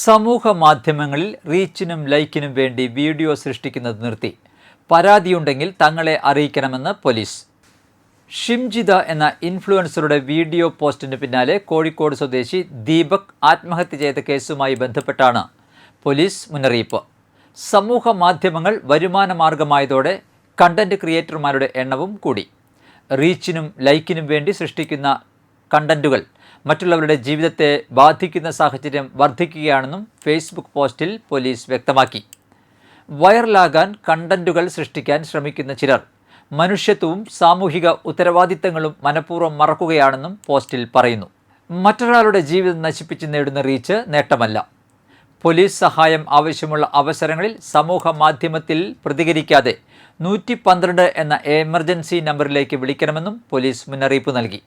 സമൂഹ മാധ്യമങ്ങളിൽ റീച്ചിനും ലൈക്കിനും വേണ്ടി വീഡിയോ സൃഷ്ടിക്കുന്നത് നിർത്തി. പരാതിയുണ്ടെങ്കിൽ തങ്ങളെ അറിയിക്കണമെന്ന് പോലീസ്. ഷിംജിത എന്ന ഇൻഫ്ലുവൻസറുടെ വീഡിയോ പോസ്റ്റിന് പിന്നാലെ കോഴിക്കോട് സ്വദേശി ദീപക് ആത്മഹത്യ ചെയ്ത കേസുമായി ബന്ധപ്പെട്ടാണ് പോലീസ് മുന്നറിയിപ്പ്. സമൂഹ മാധ്യമങ്ങൾ വരുമാന മാർഗമായതോടെ കണ്ടന്റ് ക്രിയേറ്റർമാരുടെ എണ്ണവും കൂടി. റീച്ചിനും ലൈക്കിനും വേണ്ടി സൃഷ്ടിക്കുന്ന കണ്ടന്റുകൾ മറ്റുള്ളവരുടെ ജീവിതത്തെ ബാധിക്കുന്ന സാഹചര്യം വർദ്ധിക്കുകയാണെന്നും ഫേസ്ബുക്ക് പോസ്റ്റിൽ പോലീസ് വ്യക്തമാക്കി. വൈറലാകാൻ കണ്ടന്റുകൾ സൃഷ്ടിക്കാൻ ശ്രമിക്കുന്ന ചിലർ മനുഷ്യത്വവും സാമൂഹിക ഉത്തരവാദിത്തങ്ങളും മനഃപൂർവം മറക്കുകയാണെന്നും പോസ്റ്റിൽ പറയുന്നു. മറ്റൊരാളുടെ ജീവിതം നശിപ്പിച്ച് നേടുന്ന റീച്ച് നേട്ടമല്ല. പോലീസ് സഹായം ആവശ്യമുള്ള അവസരങ്ങളിൽ സമൂഹ മാധ്യമത്തിൽ പ്രതികരിക്കാതെ നൂറ്റി പന്ത്രണ്ട് എന്ന എമർജൻസി നമ്പറിലേക്ക് വിളിക്കണമെന്നും പോലീസ് മുന്നറിയിപ്പ് നൽകി.